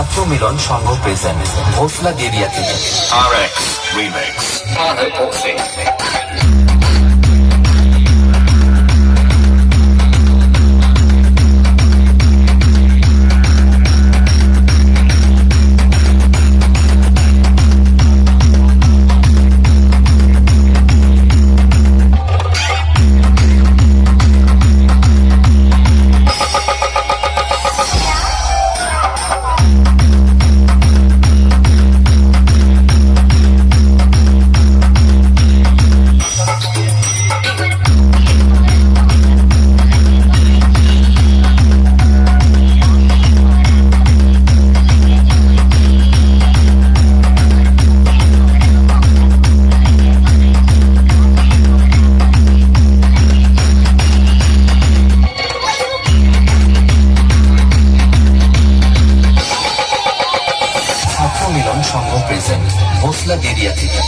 ছাত্র মিলন সংঘ প্রেজেন্ট ভোসলা গেরিয়া থেকে RX Remix. Arno Boxing. সংঘ প্রেজেন্ট ভোসলা গেরিয়া থেকে।